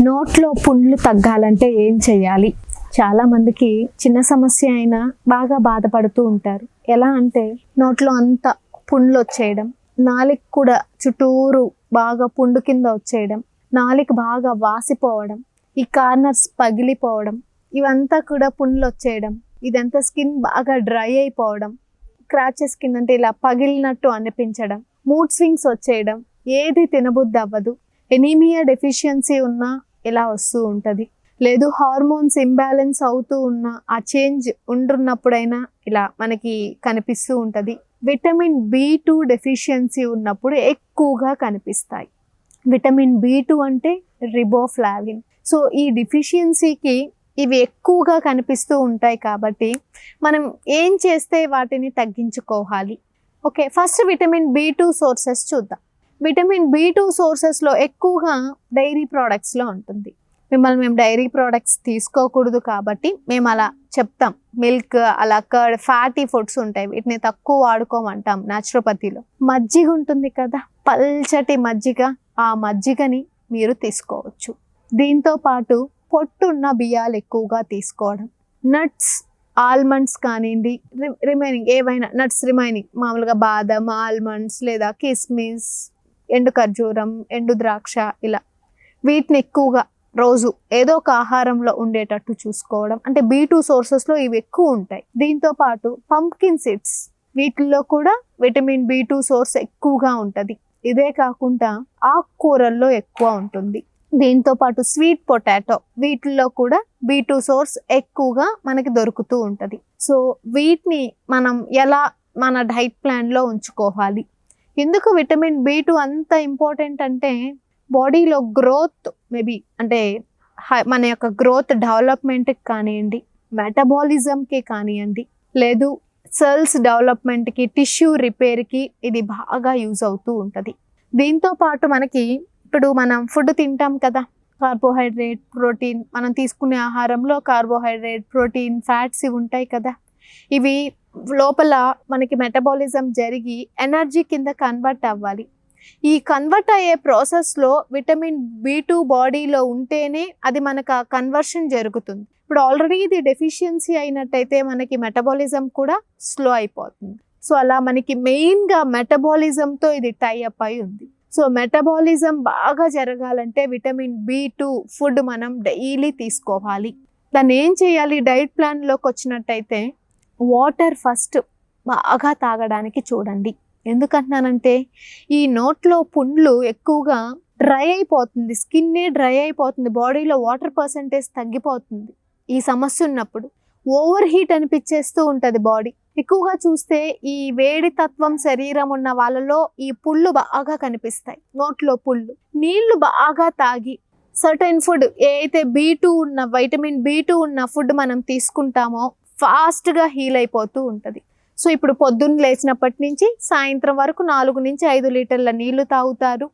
నోట్లో పుండ్లు తగ్గాలంటే ఏం చేయాలి చాలా మందికి చిన్న సమస్య అయినా బాగా బాధపడుతూ ఉంటారు. ఎలా అంటే నోట్లో అంత పుండ్లు వచ్చేయడం నాలిక కూడా చుట్టూరు బాగా పుండు కింద వచ్చేయడం నాలిక బాగా వాసిపోవడం ఈ కార్నర్స్ పగిలిపోవడం ఇవంతా కూడా పుండ్లు వచ్చేయడం ఇదంతా స్కిన్ బాగా డ్రై అయిపోవడం క్రాచెస్ కింద అంటే ఇలా పగిలినట్టు అనిపించడం మూడ్ స్వింగ్స్ వచ్చేయడం ఏది తినబుద్ధి అవ్వదు. ఎనీమియా డెఫిషియన్సీ ఉన్నా ఇలా వస్తూ ఉంటుంది? లేదు హార్మోన్స్ ఇంబ్యాలెన్స్ అవుతూ ఉన్న ఆ చేంజ్ ఉండున్నప్పుడైనా ఇలా మనకి కనిపిస్తూ ఉంటుంది. విటమిన్ బి టూ డెఫిషియన్సీ ఉన్నప్పుడు ఎక్కువగా కనిపిస్తాయి. విటమిన్ బి టూ అంటే రిబోఫ్లావిన్ సో ఈ డెఫిషియన్సీకి ఇవి ఎక్కువగా కనిపిస్తూ ఉంటాయి కాబట్టి మనం ఏం చేస్తే వాటిని తగ్గించుకోవాలి? Okay first vitamin B two sources చూద్దాం. విటమిన్ బి టూ సోర్సెస్లో ఎక్కువగా డైరీ ప్రోడక్ట్స్లో ఉంటుంది. మిమ్మల్ని మేము డైరీ ప్రోడక్ట్స్ తీసుకోకూడదు కాబట్టి మేము అలా చెప్తాం. మిల్క్ అలా కర్డ్ ఫ్యాటీ ఫుడ్స్ ఉంటాయి. వీటిని తక్కువ వాడుకోమంటాం న్యాచురోపతిలో మజ్జిగ ఉంటుంది కదా పల్చటి మజ్జిగ. ఆ మజ్జిగని మీరు తీసుకోవచ్చు. దీంతో పాటు పొట్టున్న బియ్యాలు ఎక్కువగా తీసుకోవడం. నట్స్ ఆల్మండ్స్ కానివ్వండి రిమైనింగ్ ఏవైనా నట్స్ రిమైనింగ్. మామూలుగా బాదం ఆల్మండ్స్ లేదా కిస్మిస్ ఎండు ఖర్జూరం ఎండు ద్రాక్ష ఇలా. వీటిని ఎక్కువగా రోజు ఏదో ఒక ఆహారంలో ఉండేటట్టు చూసుకోవడం. అంటే బీ టూ సోర్సెస్లో ఇవి ఎక్కువ ఉంటాయి. దీంతో పాటు పంప్కిన్ సీడ్స్ వీటిల్లో కూడా విటమిన్ బి టూ సోర్స్ ఎక్కువగా ఉంటుంది. ఇదే కాకుండా ఆకుకూరల్లో ఎక్కువ ఉంటుంది. దీంతో పాటు స్వీట్ పొటాటో వీటిల్లో కూడా బీ టూ సోర్స్ ఎక్కువగా మనకి దొరుకుతూ ఉంటుంది. సో వీటిని మనం ఎలా మన డైట్ ప్లాన్లో ఉంచుకోవాలి? ఎందుకు విటమిన్ బి టూ అంత ఇంపార్టెంట్ అంటే బాడీలో గ్రోత్ మేబీ అంటే హై- మన యొక్క గ్రోత్ డెవలప్మెంట్కి కానివ్వండి మెటబాలిజంకి కానివ్వండి లేదు సెల్స్ డెవలప్మెంట్కి టిష్యూ రిపేర్కి ఇది బాగా యూజ్ అవుతూ ఉంటుంది. దీంతో పాటు మనకి ఇప్పుడు మనం ఫుడ్ తింటాం కదా కార్బోహైడ్రేట్ ప్రోటీన్ మనం తీసుకునే ఆహారంలో కార్బోహైడ్రేట్ ప్రోటీన్ ఫ్యాట్స్ ఇవి ఉంటాయి కదా ఇవి లోపల మనకి మెటబాలిజం జరిగి ఎనర్జీ కింద కన్వర్ట్ అవ్వాలి. ఈ కన్వర్ట్ అయ్యే ప్రాసెస్లో విటమిన్ బి టూ బాడీలో ఉంటేనే అది మనకు ఆ కన్వర్షన్ జరుగుతుంది. ఇప్పుడు ఆల్రెడీ ఇది డెఫిషియన్సీ అయినట్టయితే మనకి మెటబాలిజం కూడా స్లో అయిపోతుంది. సో అలా మనకి మెయిన్గా మెటబాలిజంతో ఇది టై అప్ అయి ఉంది. సో మెటబాలిజం బాగా జరగాలంటే విటమిన్ బి టూ ఫుడ్ మనం డైలీ తీసుకోవాలి. దాన్ని ఏం చేయాలి? డైట్ ప్లాన్లోకి వచ్చినట్టయితే వాటర్ ఫస్ట్ బాగా తాగడానికి చూడండి. ఎందుకంటున్నానంటే ఈ నోట్లో పుండ్లు ఎక్కువగా డ్రై అయిపోతుంది. స్కిన్నే డ్రై అయిపోతుంది. బాడీలో వాటర్ పర్సంటేజ్ తగ్గిపోతుంది ఈ సమస్య ఉన్నప్పుడు. ఓవర్ హీట్ అనిపించేస్తూ ఉంటుంది బాడీ. ఎక్కువగా చూస్తే ఈ వేడి తత్వం శరీరం ఉన్న వాళ్ళలో ఈ పుళ్ళు బాగా కనిపిస్తాయి. నోట్లో పుళ్ళు. నీళ్ళు బాగా తాగి సర్టైన్ ఫుడ్ ఏ అయితే బీ టూ ఉన్న వైటమిన్ బీ టూ ఉన్న ఫుడ్ మనం తీసుకుంటామో ఫాస్ట్గా హీల్ అయిపోతూ ఉంటుంది. సో ఇప్పుడు పొద్దున్న లేచినప్పటి నుంచి సాయంత్రం వరకు నాలుగు నుంచి ఐదు లీటర్ల నీళ్ళు తాగుతారు.